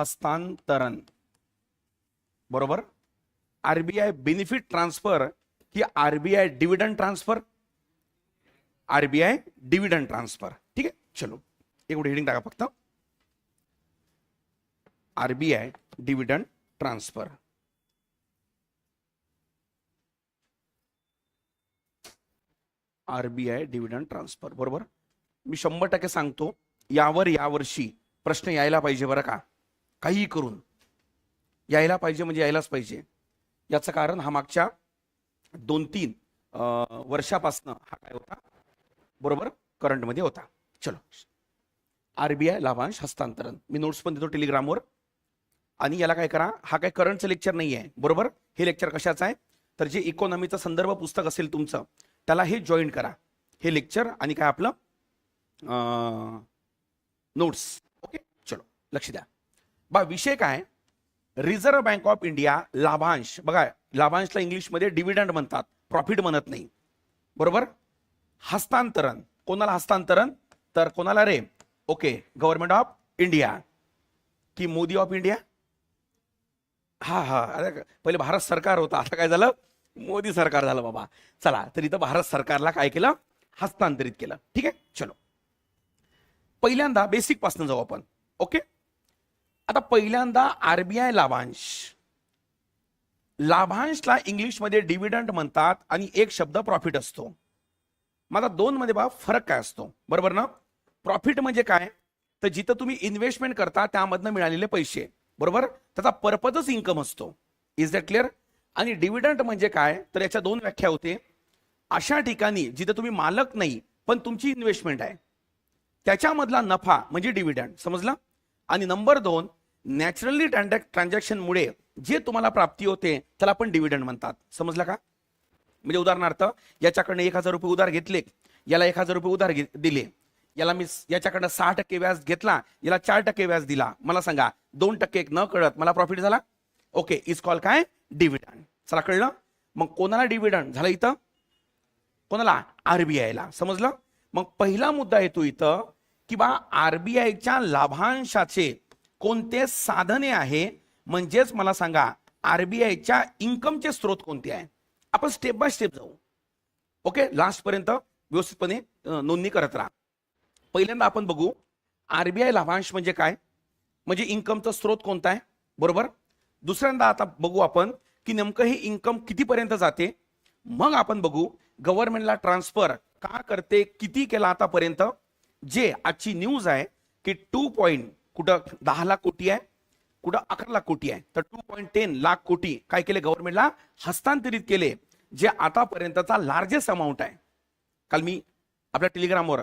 हस्तांतरण. बरोबर? RBI benefit transfer की RBI dividend transfer RBI dividend transfer ठीक आहे? चलो. एवढी हेडिंग टाका फक्त. RBI dividend transfer RBI dividend transfer बरोबर? मी शंभर टक्के सांगतो यावर यावर्षी प्रश्न यायला पाहिजे बरं का? काहीही करून यायला पाहिजे म्हणजे यायलाच पाहिजे. याचं कारण हा मागच्या दोन तीन वर्षापासनं हा काय होता? बरोबर? करंटमध्ये होता. चलो. आरबीआय लाभांश हस्तांतरण. मी नोट्स पण देतो टेलिग्रामवर. आणि याला काय करा? हा काय करंटचं लेक्चर नाही आहे. बरोबर? हे लेक्चर कशाचं आहे? तर जे इकॉनॉमीचं संदर्भ पुस्तक असेल तुमचं त्याला हे जॉईन करा. हे लेक्चर आणि काय आपलं? नोट्स. ओके? चलो. लक्ष द्या. बा विषय काय? रिझर्व्ह बँक ऑफ इंडिया लाभांश बघा लाभांशला इंग्लिशमध्ये डिव्हिडंड म्हणतात प्रॉफिट म्हणत नाही. बरोबर? हस्तांतरण. कोणाला हस्तांतरण? तर कोणाला रे? ओके गव्हर्नमेंट ऑफ इंडिया की मोदी ऑफ इंडिया हा हा अरे पहिले भारत सरकार होतं आता काय झालं? मोदी सरकार झालं बाबा. चला तर इथं भारत सरकारला काय केलं? हस्तांतरित केलं. ठीक आहे? चलो. पहिल्यांदा बेसिकपासून जाऊ आपण. ओके आता पहिल्यांदा आरबीआय लाभांश. लाभांशला इंग्लिशमध्ये डिव्हिडंड म्हणतात आणि एक शब्द प्रॉफिट असतो. माझा दोन मध्ये बा फरक काय असतो? बरोबर ना? प्रॉफिट म्हणजे काय? तर जिथं तुम्ही इन्व्हेस्टमेंट करता त्यामधनं मिळालेले पैसे. बरोबर? त्याचा पर्पजच इन्कम असतो. इज दॅट क्लिअर आणि डिव्हिडंट म्हणजे काय? तर याच्या दोन व्याख्या होते. अशा ठिकाणी जिथं तुम्ही मालक नाही पण तुमची इन्व्हेस्टमेंट आहे. त्याच्यामधला नफा म्हणजे डिव्हिडंड समजला? आणि नंबर दोन नॅचरली ट्रान्झॅक्शनमुळे जे तुम्हाला प्राप्ती होते त्याला पण डिव्हिडंड म्हणतात. समजलं का? म्हणजे उदाहरणार्थ याच्याकडनं एक हजार रुपये उधार घेतले याला एक हजार रुपये उधार दिले. याला मी याच्याकडनं सहा टक्के व्याज घेतला याला चार टक्के व्याज दिला. मला सांगा दोन टक्के न कळत मला प्रॉफिट झाला? ओके इज कॉल काय? डिव्हिडंड चला कळलं? मग कोणाला डिव्हिडंड झालं इथं? कोणाला? आरबीआयला समजलं? मग पहिला मुद्दा येतो इथं की बा आरबीआयच्या लाभांशाचे कोणते साधने आहे? म्हणजेच मला सांगा आरबीआयच्या इन्कमचे स्रोत कोणते आहे? आपण स्टेप बाय स्टेप जाऊ. ओके लास्ट पर्यंत व्यवस्थितपणे नोंदणी करत राहा. पहिल्यांदा आपण बघू आरबीआय लाभांश म्हणजे काय? म्हणजे इन्कमचा स्रोत कोणता आहे? बरोबर? दुसऱ्यांदा आता बघू आपण की नेमकं हे इन्कम कितीपर्यंत जाते? मग आपण बघू गव्हर्नमेंटला ट्रान्सफर का करते किती केला आतापर्यंत? जे आजची न्यूज आहे की टू पॉईंट कुठं दहा लाख कोटी आहे कुठं अकरा लाख कोटी आहे. तर टू पॉईंट टेन लाख कोटी काय केले गव्हर्नमेंटला हस्तांतरित केले जे आतापर्यंतचा लार्जेस्ट अमाऊंट आहे. काल मी आपल्या टेलिग्रामवर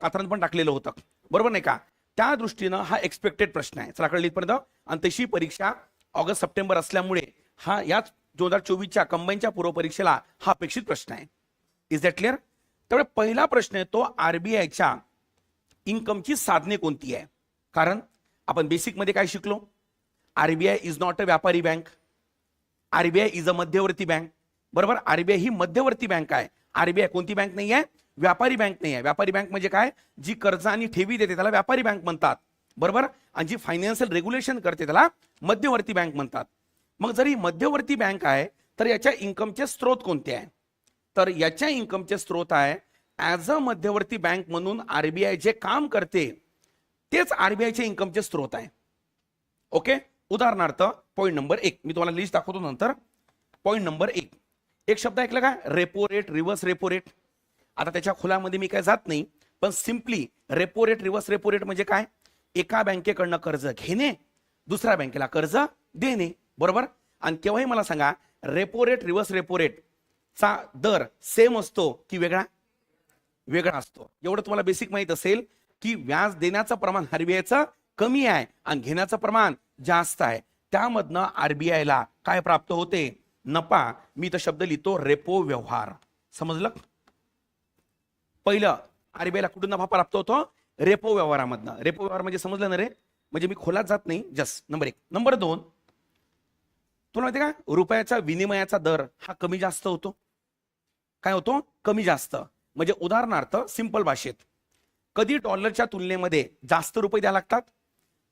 कातरण पण टाकलेलं होतं. बरोबर नाही का? त्या दृष्टीनं हा एक्सपेक्टेड प्रश्न आहे. चला कळली इथपर्यंत. आणि तशी परीक्षा ऑगस्ट सप्टेंबर असल्यामुळे हा याच दोन हजार चोवीसच्या कंबाईनच्या पूर्वपरीक्षेला हा अपेक्षित प्रश्न आहे. इज दॅट क्लिअर त्यामुळे पहिला प्रश्न येतो आरबीआयच्या इन्कमची साधने कोणती आहे? कारण आपण बेसिकमध्ये काय शिकलो? आरबीआय इज नॉट अ व्यापारी बँक आरबीआय इज अ मध्यवर्ती बँक बरोबर? आरबीआय ही मध्यवर्ती बँक आहे. आरबीआय कोणती बँक नाही आहे? व्यापारी बँक नाही आहे. व्यापारी बँक म्हणजे काय? जी कर्ज आणि ठेवी देते त्याला व्यापारी बँक म्हणतात. बरोबर? आणि जी फायनान्शियल रेग्युलेशन करते त्याला मध्यवर्ती बँक म्हणतात. मग जर ही मध्यवर्ती बँक आहे तर याच्या इन्कमचे स्रोत कोणते आहे? तर याच्या इन्कमचे स्रोत आहे ॲज अ मध्यवर्ती बँक म्हणून आरबीआय जे काम करते तेच आरबीआयचे इन्कमचे स्रोत आहे. ओके? उदाहरणार्थ पॉईंट नंबर एक. मी तुम्हाला लिस्ट दाखवतो नंतर. पॉईंट नंबर एक. एक शब्द ऐकला का? Repo rate reverse repo rate आता त्याच्या खोलामध्ये मी काय जात नाही पण simply repo rate reverse repo rate म्हणजे काय? एका बँकेकडनं कर्ज घेणे दुसऱ्या बँकेला कर्ज देणे. बरोबर? आणि केव्हाही मला सांगा repo rate reverse repo rate चा दर सेम असतो की वेगळा? वेगळा असतो. एवढं तुम्हाला बेसिक माहीत असेल की व्याज देण्याचं प्रमाण आरबीआयचं कमी आहे आणि घेण्याचं प्रमाण जास्त आहे. त्यामधनं आरबीआयला काय प्राप्त होते? नफा. मी तर शब्द लिहितो रेपो व्यवहार. समजलं? पहिलं आरबीआयला कुठून नफा प्राप्त होतो? रेपो व्यवहारामधनं. रेपो व्यवहार म्हणजे समजलं ना रे? म्हणजे मी खोलात जात नाही. जस नंबर एक. नंबर दोन तुला माहिती का? रुपयाचा विनिमयाचा दर हा कमी जास्त होतो. काय होतो? कमी जास्त. म्हणजे उदाहरणार्थ सिंपल भाषेत. कधी डॉलरच्या तुलनेमध्ये जास्त रुपये द्या लागतात?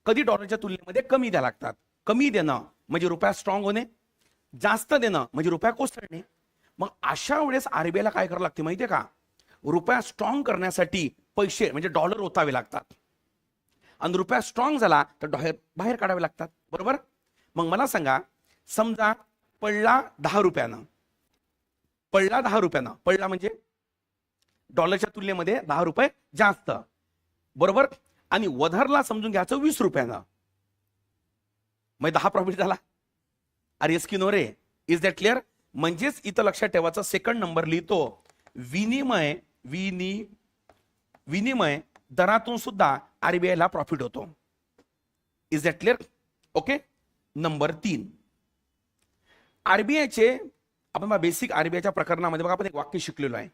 कधी डॉलरच्या तुलनेमध्ये कमी द्या लागतात? कमी देणं म्हणजे रुपया स्ट्रॉंग होणे जास्त देणं म्हणजे रुपया कोसळणे. मग अशा वेळेस आरबीआयला काय करावं लागते माहितीये का? रुपया स्ट्रॉंग करण्यासाठी पैसे म्हणजे डॉलर ओतावे लागतात. आणि रुपया स्ट्रॉंग झाला तर डॉलर बाहेर काढावे लागतात. बरोबर? मग मला सांगा समजा पडला दहा रुपयानं पडला दहा रुपयानं पडला म्हणजे? डॉलरच्या तुलनेमध्ये दहा रुपये जास्त. बरोबर? आणि वधारला समजून घ्यायचं वीस रुपयानं. मग दहा प्रॉफिट झाला. अरे की नो रे इज दॅट क्लिअर म्हणजेच इथं लक्षात ठेवायचं सेकंड नंबर लिहितो. विनिमय विनी विनिमय दरातून सुद्धा आरबीआयला प्रॉफिट होतो. Is that clear okay number तीन. आरबीआयचे आपण बेसिक आरबीआयच्या प्रकरणामध्ये बघा आपण एक वाक्य शिकलेलो आहे.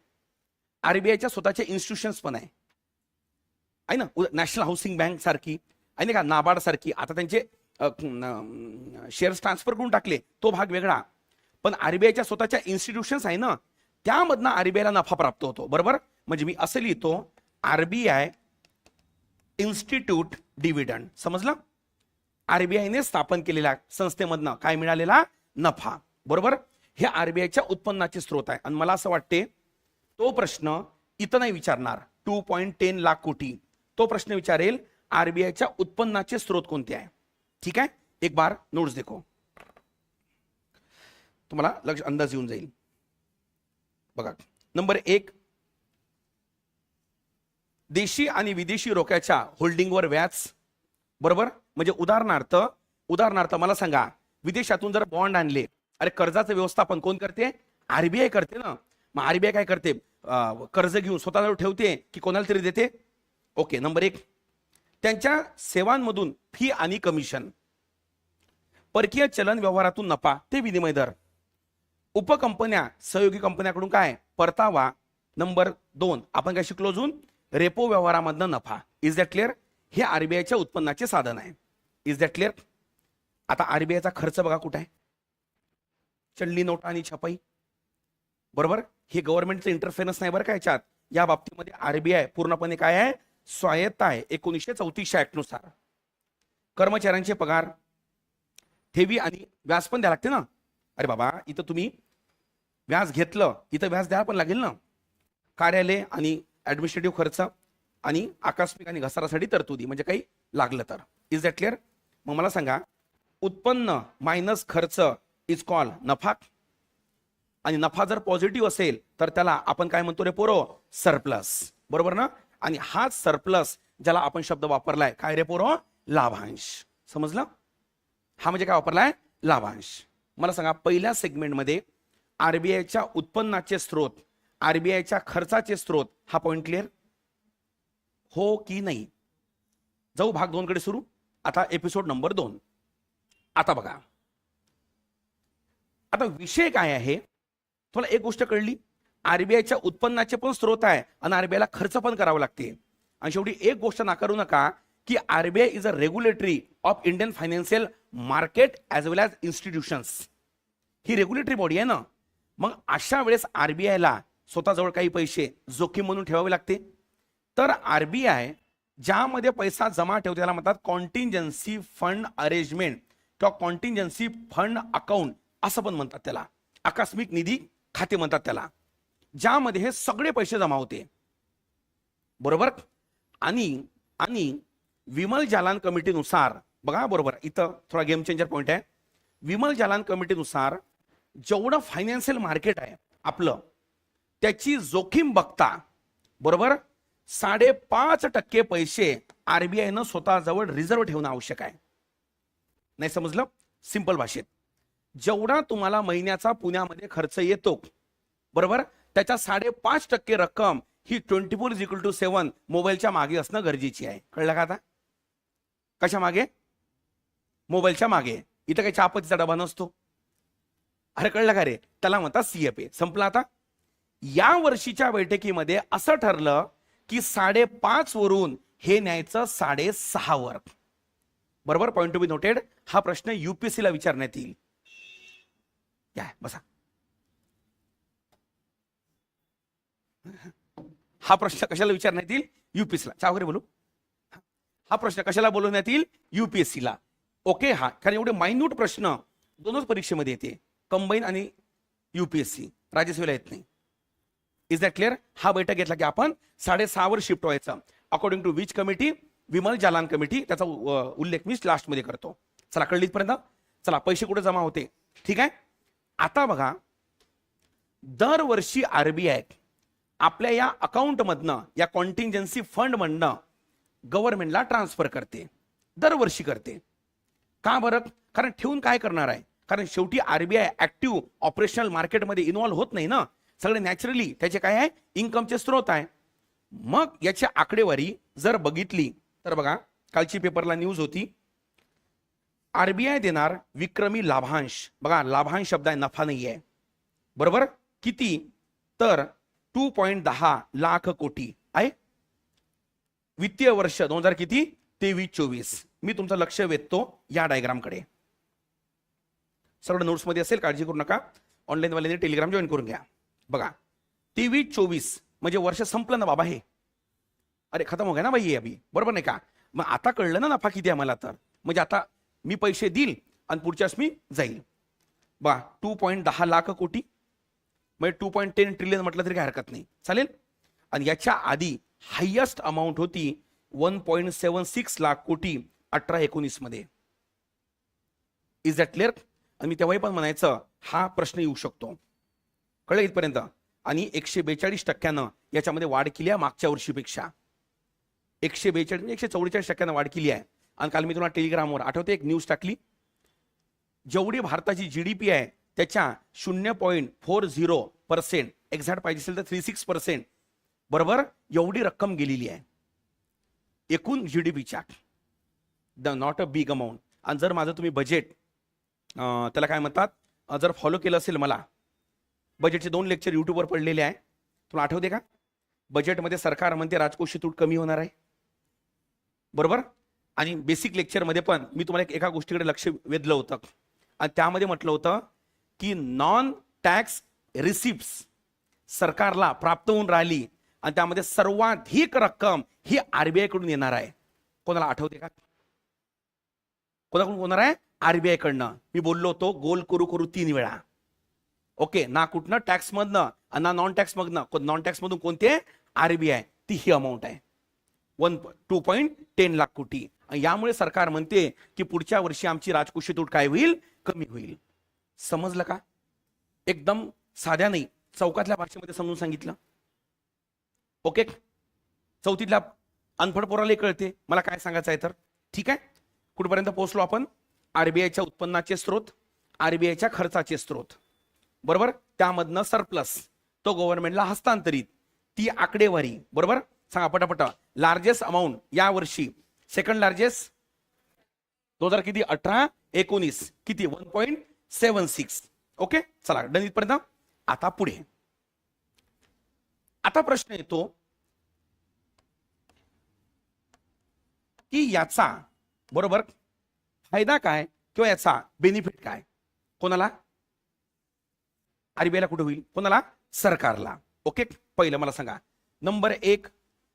आरबीआयच्या स्वतःचे इन्स्टिट्यूशन्स पण आहे. आहे ना? नॅशनल हाऊसिंग बँक सारखी आहे ना का? नाबार्ड सारखी. आता त्यांचे शेअर्स ट्रान्सफर करून टाकले. तो भाग वेगळा. पण आरबीआयच्या स्वतःच्या इन्स्टिट्यूशन्स आहे ना त्यामधनं आरबीआयला नफा प्राप्त होतो. बरोबर? म्हणजे मी असं लिहितो आरबीआय इन्स्टिट्यूट डिव्हिडंड समजलं? आरबीआयने स्थापन केलेल्या संस्थेमधनं काय मिळालेला? नफा. बरोबर? हे आरबीआयच्या उत्पन्नाचे स्रोत आहे. आणि मला असं वाटते तो प्रश्न इथं नाही विचारणार. टू पॉईंट टेन लाख कोटी. तो प्रश्न विचारेल आरबीआयच्या उत्पन्नाचे स्रोत कोणते आहे? ठीक आहे? एक बार नोट्स देखो. तुम्हाला लक्ष अंदाज येऊन जाईल. बघा नंबर एक देशी आणि विदेशी रोख्याच्या होल्डिंगवर व्याज बरोबर? म्हणजे उदाहरणार्थ उदाहरणार्थ मला सांगा विदेशातून जर बॉन्ड आणले अरे कर्जाचं व्यवस्थापन कोण करते? आरबीआय करते ना. मग आरबीआय काय करते? कर्ज घेऊन स्वतःला ठेवते की कोणाला तरी देते? ओके नंबर एक. त्यांच्या सेवांमधून फी आणि कमिशन परकीय चलन व्यवहारातून नफा ते विनिमय दर. उपकंपन्या सहयोगी कंपन्याकडून काय? परतावा. नंबर दोन. आपण काय शिकलो अजून? रेपो व्यवहारामधनं नफा. इज दॅट क्लिअर हे आरबीआयच्या उत्पन्नाचे साधन आहे. इज दॅट क्लिअर आता आरबीआयचा खर्च बघा कुठे आहे? चलनी नोट आणि छपाई. बरोबर? हे गव्हर्नमेंटचं इंटरफेरन्स नाही बरं का याच्यात. या बाबतीमध्ये आरबीआय पूर्णपणे काय आहे? स्वायत्त आहे. एकोणीसशे चौतीसच्या ऍक्टनुसार कर्मचाऱ्यांचे पगार. ठेवी आणि व्याज पण द्यावं लागते ना? अरे बाबा इथं तुम्ही व्याज घेतलं इथं व्याज द्यावं पण लागेल ना? कार्यालय आणि ऍडमिनिस्ट्रेटिव्ह खर्च आणि आकस्मिक आणि घसारासाठी तरतुदी म्हणजे काही लागलं तर. इज दॅट क्लिअर मग मला सांगा उत्पन्न मायनस खर्च इज कॉल नफा आणि नफा जर पॉझिटिव्ह असेल तर त्याला आपण काय म्हणतो रे पोरो? सरप्लस बरोबर ना? आणि हाच सरप्लस ज्याला आपण शब्द वापरलाय काय रे पोरो? लाभांश. समजलं? हा म्हणजे काय वापरलाय? लाभांश. मला सांगा पहिल्या सेगमेंटमध्ये आरबीआयच्या उत्पन्नाचे स्रोत आरबीआयच्या खर्चाचे स्रोत हा पॉइंट क्लिअर हो की नाही? जाऊ भाग दोन कडे सुरू. आता एपिसोड नंबर दोन. आता बघा. आता विषय काय आहे? तुम्हाला एक गोष्ट कळली? आरबीआयच्या उत्पन्नाचे पण स्रोत आहे आणि आरबीआयला खर्च पण करावा लागते. आणि शेवटी एक गोष्ट नाकारू नका की RBI is a regulatory of Indian financial market as well as institutions he regulatory body आहे ना? मग अशा वेळेस आरबीआयला स्वतःजवळ काही पैसे जोखीम म्हणून ठेवावे लागते. तर आरबीआय ज्यामध्ये पैसा जमा ठेवतो त्याला म्हणतात कॉन्टिंजन्सी फंड अरेंजमेंट किंवा कॉन्टिंजन्सी फंड अकाउंट असं पण म्हणतात त्याला. आकस्मिक निधी खाते म्हणतात त्याला ज्यामध्ये हे सगळे पैसे जमा होते. बरोबर? आणि आणि विमल जालान कमिटीनुसार बघा बरोबर इथं थोडा गेम चेंजर पॉईंट आहे. विमल जालान कमिटीनुसार जेवढं फायनान्शियल मार्केट आहे आपलं त्याची जोखीम बघता बरोबर? साडेपाच टक्के पैसे आरबीआयनं स्वतःजवळ रिझर्व्ह ठेवणं आवश्यक आहे. नाही समजलं? सिंपल भाषेत. जेवढा तुम्हाला महिन्याचा पुण्यामध्ये खर्च येतो बरोबर? त्याच्या साडेपाच टक्के रक्कम ही twenty four equal to seven मोबाईलच्या मागे असणं गरजेची आहे. कळलं का आता? कशा मागे? मोबाईलच्या मागे. इथं काही चहापतीचा डबा नसतो. अरे कळलं का रे? त्याला म्हणतात सीएपए संपला आता? या वर्षीच्या बैठकीमध्ये असं ठरलं की साडेपाच वरून हे न्यायचं साडेसहा वर. बरोबर? पॉईंट टू बी नोटेड हा प्रश्न युपीएससीला विचारण्यात येईल. या बसा हा प्रश्न कशाला विचारण्यात येईल युपीएसला ला. चा वगैरे बोलू? हा प्रश्न कशाला बोलवण्यात येईल युपीएससीला ओके हा. कारण एवढे मायन्यूट प्रश्न दोनच परीक्षेमध्ये येते. कंबाईन आणि युपीएससी राज्यसेवेला येत नाही. इज दॅट क्लिअर हा बैठक घेतला की आपण साडेसहावर शिफ्ट व्हायचं. According to which committee Vimal Jalan committee त्याचा उल्लेख मी लास्टमध्ये करतो. चला कळली इथपर्यंत? चला पैसे कुठे जमा होते? ठीक आहे? आता बघा दरवर्षी आरबीआय आपल्या या अकाउंटमधनं या कॉन्टिंजन्सी फंडमधनं गव्हर्नमेंटला ट्रान्सफर करते. दरवर्षी करते. का बरं? कारण ठेवून काय करणार आहे? कारण शेवटी आरबीआय ऍक्टिव्ह ऑपरेशनल मार्केटमध्ये इन्व्हॉल्व्ह होत नाही ना. सगळे नॅचरली त्याचे काय आहे? इन्कमचे स्रोत आहे. मग याची आकडेवारी जर बघितली तर बघा कालची पेपरला न्यूज होती. आरबीआय देणार विक्रमी लाभांश. बघा लाभांश शब्द आहे नफा नाही आहे. बरोबर? किती? तर टू पॉईंट दहा लाख कोटी आहे. वित्तीय वर्ष दोन हजार किती? तेवीस चोवीस. मी तुमचं लक्ष वेधतो या डायग्रामकडे सगळं नोट्समध्ये असेल काळजी करू नका. ऑनलाईनवाल्याने टेलिग्राम जॉईन करून घ्या. बघा तेवीस चोवीस म्हणजे वर्ष संपलं ना बाबा हे. अरे खतम हो गया ना बाई हे अभि. बरोबर नाही का? मग आता कळलं ना नफा किती आहे मला तर. म्हणजे आता मी पैसे देईल आणि पुढच्यास मी जाईल. बा टू पॉईंट दहा लाख कोटी. म्हणजे टू पॉईंट टेन ट्रिलियन म्हटलं तरी काही हरकत नाही. चालेल? आणि याच्या आधी हायेस्ट अमाऊंट होती one point seven six lakh कोटी अठरा एकोणीसमध्ये. इज दॅट क्लिअर आणि मी तेव्हाही पण म्हणायचं हा प्रश्न येऊ शकतो. कळलं इथपर्यंत? आणि एकशे बेचाळीस टक्क्यानं याच्यामध्ये वाढ केली आहे मागच्या वर्षीपेक्षा. एकशे बेचाळीस म्हणजे एकशे चौवेचाळीस टक्क्यानं वाढ केली आहे. आणि काल मी तुम्हाला टेलिग्रामवर आठवते एक न्यूज टाकली? जेवढी भारताची जी डी पी आहे त्याच्या शून्य point four zero percent exact पाहिजे असेल तर थ्री सिक्स पर्सेंट बरोबर? एवढी रक्कम गेलेली आहे. एकूण जी डी पीच्या the not a big amount आणि जर माझं तुम्ही बजेट त्याला काय म्हणतात? जर फॉलो केलं असेल मला बजेटचे दोन लेक्चर यूट्यूबवर पडलेले आहे. तुला आठवते का? बजेटमध्ये सरकार म्हणते राजकोषी तूट कमी होणार आहे. बरोबर? आणि बेसिक लेक्चरमध्ये पण मी तुम्हाला एका गोष्टीकडे लक्ष वेधलं होतं. आणि त्यामध्ये म्हटलं होतं की नॉन टॅक्स रिसिप्ट सरकारला प्राप्त होऊन राहिली आणि त्यामध्ये सर्वाधिक रक्कम ही आरबीआयकडून येणार आहे. कोणाला आठवते का? कोणाकडून होणार आहे? आरबीआय कडनं. मी बोललो होतो गोल करू करू तीन वेळा. ओके ना कुठनं? टॅक्स मधनं आणि ना नॉन टॅक्स मधनं. नॉन टॅक्स मधून कोणते? आरबीआय ती ही अमाऊंट आहे. One two point ten lakh कोटी. यामुळे सरकार म्हणते की पुढच्या वर्षी आमची राजकोषी तूट काय होईल? कमी होईल. समजलं का? एकदम साध्या नाही. चौकातल्या भाषेमध्ये समजून सांगितलं. ओके चौथीतल्या अनफड पोराला कळते. मला काय सांगायचं आहे तर? ठीक आहे? कुठपर्यंत पोहोचलो आपण? आरबीआयच्या उत्पन्नाचे स्रोत आरबीआयच्या खर्चाचे स्रोत. बरोबर? त्यामधनं सरप्लस तो गव्हर्नमेंटला हस्तांतरित. ती आकडेवारी. बरोबर? सांगा पटापटा. लार्जेस्ट अमाऊंट या वर्षी सेकंड लार्जेस्ट दोन हजार किती? अठरा एकोणीस. किती? One point seven six okay चला डन इथपर्यंत. आता पुढे. आता प्रश्न येतो की याचा बरोबर फायदा काय किंवा याचा बेनिफिट काय? कोणाला? आरबीआयला कुठे होईल? कोणाला? सरकारला. ओके पहिलं मला सांगा. नंबर एक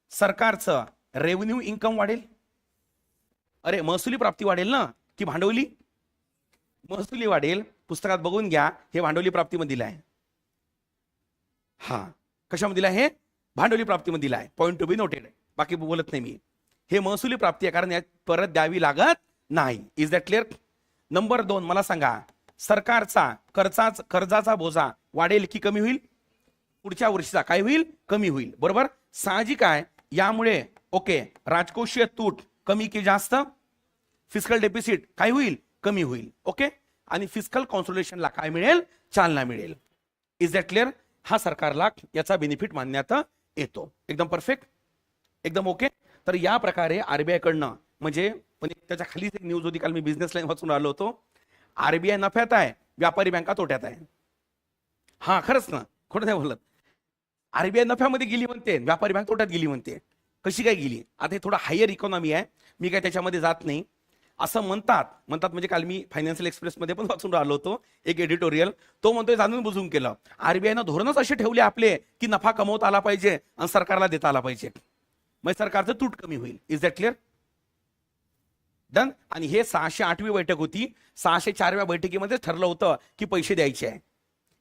सरकारचं रेव्हेन्यू इन्कम वाढेल? अरे महसुली प्राप्ती वाढेल ना? की भांडवली? महसुली वाढेल. पुस्तकात बघून घ्या. हे भांडवली प्राप्तीमध्ये दिलं आहे. हा. कशामध्ये दिलं आहे? भांडवली प्राप्तीमध्ये दिलं आहे. पॉईंट टू बी नोटेड बाकी बोलत नाही मी. हे महसुली प्राप्ती आहे कारण यात परत द्यावी लागत नाही. इज दॅट क्लिअर नंबर दोन मला सांगा. सरकारचा कर्जाचा कर्जाचा बोजा वाढेल की कमी होईल? पुढच्या वर्षीचा काय होईल? कमी होईल. बरोबर? साहजिक आहे. यामुळे ओके. राजकोषीय तूट कमी की जास्त? फिस्कल डेफिसिट काय होईल? कमी होईल. ओके आणि फिस्कल कॉन्सोलेशनला काय मिळेल? चालना मिळेल. इज दॅट क्लिअर हा सरकारला याचा बेनिफिट मानण्यात येतो. एकदम परफेक्ट एकदम ओके तर या प्रकारे आरबीआय कडनं म्हणजे, म्हणजे त्याच्या खालीच एक न्यूज होती काल मी बिझनेस लाईन वाचून आलो होतो. आरबीआय नफ्यात आहे व्यापारी बँका तोट्यात आहे. हा खरंच ना. खोटं नाही बोलत. आरबीआय नफ्यामध्ये गेली म्हणते व्यापारी बँक तोट्यात गेली म्हणते. कशी काय गेली? आता हे थोडं हायर इकॉनॉमी आहे. मी काय त्याच्यामध्ये जात नाही. असं म्हणतात. म्हणतात म्हणजे काल मी फायनान्शियल एक्सप्रेसमध्ये पण वाचून राहिलो होतो एक एडिटोरियल तो म्हणतोय जाणून बुजून केलं. आरबीआयनं धोरणच असे ठेवले आपले की नफा कमवता आला पाहिजे आणि सरकारला देता आला पाहिजे. मग सरकारचं तूट कमी होईल. इज दॅट क्लिअर डन आणि हे सहाशे आठवी बैठक होती. सहाशे चारव्या बैठकीमध्ये ठरलं होतं की पैसे द्यायचे आहे.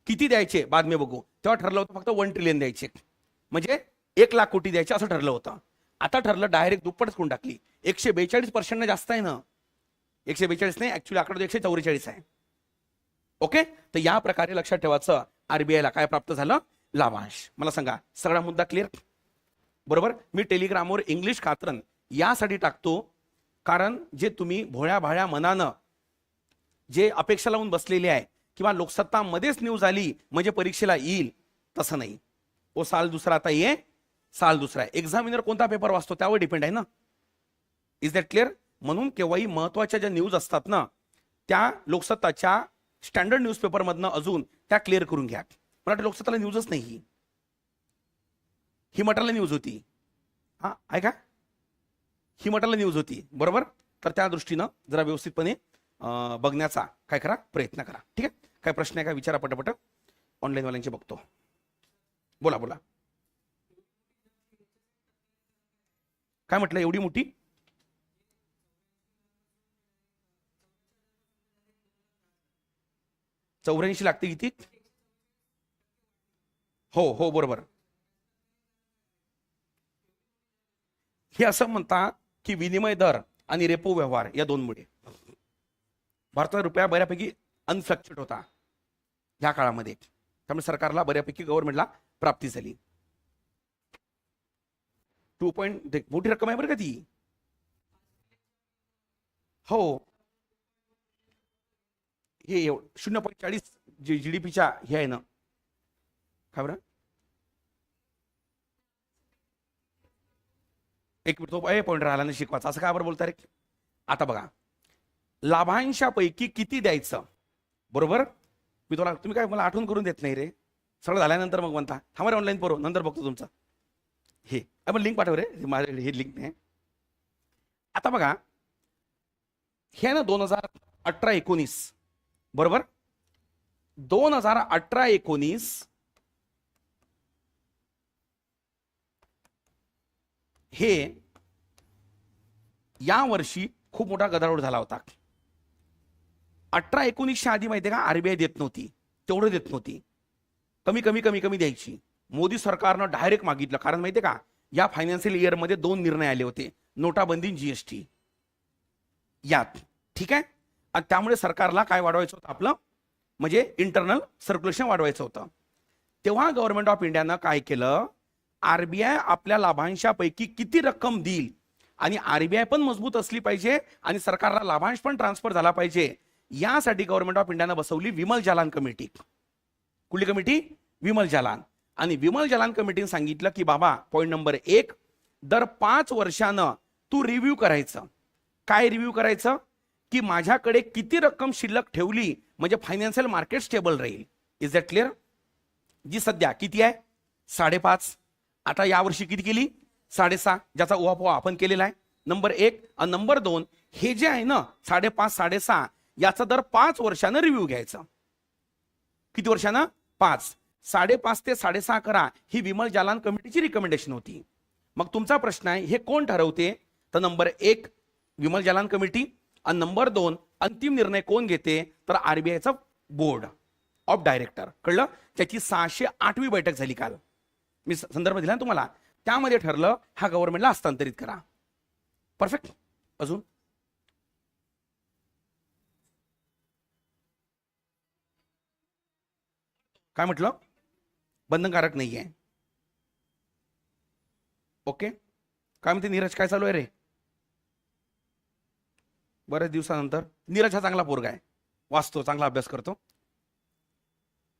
किती द्यायचे? बातमी बघू. तेव्हा ठरलं होतं फक्त वन ट्रिलियन द्यायचे. म्हणजे एक लाख कोटी द्यायचे असं ठरलं होतं. आता ठरलं डायरेक्ट दुप्पटच करून टाकली. एकशे बेचाळीस पर्सेंट जास्त आहे ना. एकशे बेचाळीस नाही ऍक्च्युली आकडा एकशे चौवेचाळीस आहे. ओके तर या प्रकारे लक्षात ठेवायचं आरबीआयला काय प्राप्त झालं? लाभांश. मला सांगा सगळा मुद्दा क्लिअर बरोबर? मी टेलिग्रामवर इंग्लिश कात्रण यासाठी टाकतो कारण जे तुम्ही भोळ्या भाळ्या मनानं जे अपेक्षा लावून बसलेले आहे किंवा लोकसत्तामध्येच न्यूज आली म्हणजे परीक्षेला येईल तसं नाही. ओ साल दुसरा आता ये साल दुसरा. आहे एक्झामिनर कोणता पेपर वाचतो त्यावर डिपेंड आहे ना. इज दॅट क्लिअर म्हणून केव्हाही महत्त्वाच्या ज्या न्यूज असतात ना त्या लोकसत्ताच्या स्टँडर्ड न्यूजपेपरमधनं अजून त्या क्लिअर करून घ्या. मराठी लोकसत्ताला न्यूजच नाही ही मटाला न्यूज होती. हा आहे का? ही मटाला न्यूज होती. बरोबर? तर त्या दृष्टीनं जरा व्यवस्थितपणे बघण्याचा काय करा? प्रयत्न करा. ठीक आहे? काय प्रश्न आहे का? विचारा पटापट. ऑनलाईनवाल्यांचे बघतो. बोला बोला. काय म्हटलं? एवढी मोठी? चौऱ्याऐंशी लागते किती? हो हो बरोबर. हे असं म्हणतात की विनिमय दर आणि रेपो व्यवहार या दोनमुळे भारतात रुपया बऱ्यापैकी अनफ्लक्च्युएट होता ह्या काळामध्ये. त्यामुळे सरकारला बऱ्यापैकी गव्हर्नमेंटला प्राप्ती झाली. टू पॉईंट मोठी रक्कम आहे बरं का ती? हो. हे शून्य पॉईंट चाळीस जी जी डी पीच्या हे आहे ना. काय बरं? एक मिनिट तो ए पॉईंट राहिला नाही शिकवायचा. असं काय बरं बोलता रे? आता बघा. लाभांशापैकी किती द्यायचं? बरोबर? मी तुला तुम्ही काय मला आठवण करून देत नाही रे. सगळं झाल्यानंतर मग म्हणता. थांबा रे ऑनलाईन पोरो नंतर बघतो तुमचं. हे. आपण लिंक पाठव रे. माझ्या हे लिंक नाही. आता बघा. हे ना दोन हजार अठरा एकोणीस बरोबर? दोन हजार अठरा एकोणीस हे या वर्षी खूप मोठा गदारोळ झाला होता. अठरा एकोणीसच्या आधी माहिती आहे का आरबीआय देत नव्हती. तेवढं देत नव्हती. कमी कमी कमी कमी द्यायची. मोदी सरकारनं डायरेक्ट मागितलं. कारण माहितीये का? या फायनान्शियल इयरमध्ये दोन निर्णय आले होते. नोटाबंदी जीएसटी यात. ठीक आहे? आणि त्यामुळे सरकारला काय वाढवायचं होतं आपलं? म्हणजे इंटरनल सर्क्युलेशन वाढवायचं होतं. तेव्हा गव्हर्नमेंट ऑफ इंडियानं काय केलं? आरबीआय आपल्या लाभांशापैकी किती रक्कम देईल? आणि आरबीआय पण मजबूत असली पाहिजे आणि सरकारला लाभांश पण ट्रान्सफर झाला पाहिजे. यासाठी गव्हर्नमेंट ऑफ इंडियानं बसवली विमल जालान कमिटी. कुठली कमिटी? विमल जालान. आणि विमल जालान कमिटीने सांगितलं की बाबा पॉईंट नंबर एक दर पाच वर्षानं तू रिव्ह्यू करायचं. काय रिव्ह्यू करायचं? की माझ्याकडे किती रक्कम शिल्लक ठेवली म्हणजे फायनान्शियल मार्केट स्टेबल राहील. इज दॅट क्लिअर जी सध्या किती आहे? साडेपाच. आता यावर्षी किती केली? साडेसहा ज्याचा उहापोहा आपण केलेला आहे. नंबर एक आणि नंबर दोन हे जे आहे ना साडेपाच साडेसहा याचा दर पाच वर्षानं रिव्ह्यू घ्यायचा. किती वर्षानं? पाच. साडेपाच ते साडेसहा करा ही विमल जालान कमिटीची रिकमेंडेशन होती. मग तुमचा प्रश्न आहे हे कोण ठरवते? तर नंबर एक विमल जालान कमिटी आणि नंबर दोन अंतिम निर्णय कोण घेते? तर आरबीआयचा बोर्ड ऑफ डायरेक्टर कळलं? त्याची सहाशे आठवी बैठक झाली काल. मी स- संदर्भ दिला ना तुम्हाला? त्यामध्ये ठरलं हा गव्हर्नमेंटला हस्तांतरित करा. परफेक्ट अजून? काय म्हटलं? बंधनकारक नाही आहे ओके? काय म्हणते? नीरज काय चालू आहे रे? बऱ्याच दिवसानंतर नीरज हा चांगला पोरगा आहे. वाचतो चांगला अभ्यास करतो.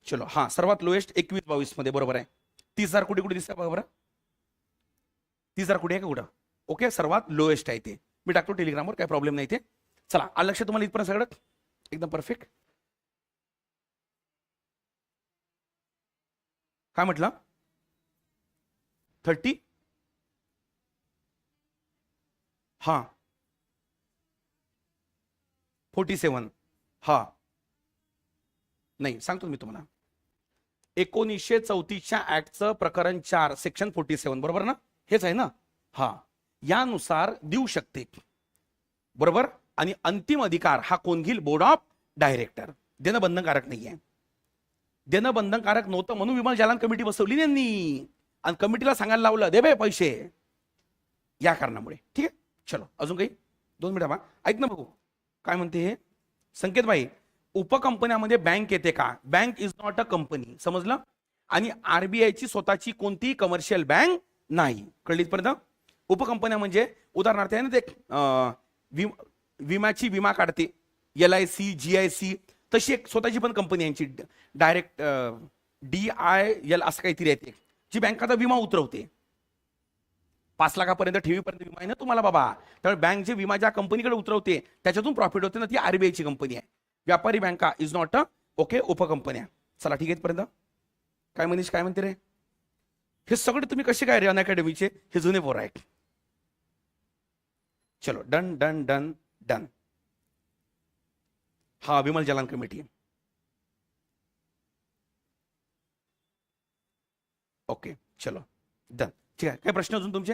चलो हा सर्वात लोएस्ट एकवीस बावीसमध्ये बरोबर आहे. तीस हजार कुठे कुठे दिसतंय बघा बरं. तीस हजार कुठे आहे का कुठं? ओके सर्वात लोएस्ट आहे ते. मी टाकतो टेलिग्रामवर काही प्रॉब्लेम नाही ते. चला आलं लक्ष तुम्हाला इथपर्यंत सगळं? एकदम परफेक्ट काय म्हटलं? थर्टी हां. फोर्टी सेवन हा. नाही सांगतो मी तुम्हाला. एकोणीसशे चौतीसच्या ऍक्टचं प्रकरण चार सेक्शन फोर्टी सेवन बरोबर ना? हेच आहे ना? हा. यानुसार देऊ शकते. बरोबर? आणि अंतिम अधिकार हा कोण घेईल? बोर्ड ऑफ डायरेक्टर देणं बंधनकारक नाहीये. देणं बंधनकारक नव्हतं म्हणून विमान जालन कमिटी बसवली त्यांनी आणि कमिटीला सांगायला लावलं दे बे पैसे. या कारणामुळे. ठीक आहे? चलो अजून काही? दोन मिनिटं हा ऐक ना बघू काय म्हणते हे? संकेत भाई उपकंपन्यामध्ये बँक येते का? Bank is not a company समजलं? आणि आरबीआयची स्वतःची कोणतीही कमर्शियल बँक नाही. कळली पर्यंत उपकंपन्या म्हणजे उदाहरणार्थ आहे ना ते विम्याची विमा काढते. L I C G I C तशी एक स्वतःची पण कंपनी यांची. डायरेक्ट डी आय एल असं काहीतरी आहे ते. जी बँकाचा विमा उतरवते. पाच लाखापर्यंत ठेवीपर्यंत विमा आहे ना तुम्हाला बाबा. त्यामुळे बँक जे विमा ज्या कंपनीकडे उतरवते त्याच्यातून प्रॉफिट होते ना ती आरबीआयची कंपनी आहे. व्यापारी बँका इज नॉट अ ओके उपकंपन्या चला ठीक आहे पर्यंत काय मनीष काय म्हणते रे? हे सगळे तुम्ही कसे काय रे अन अकॅडमीचे हे जुने बोर आहेत. चलो डन डन डन डन हा विमल जलान कमिटी ओके चलो डन ठीक आहे काय प्रश्न अजून तुमचे?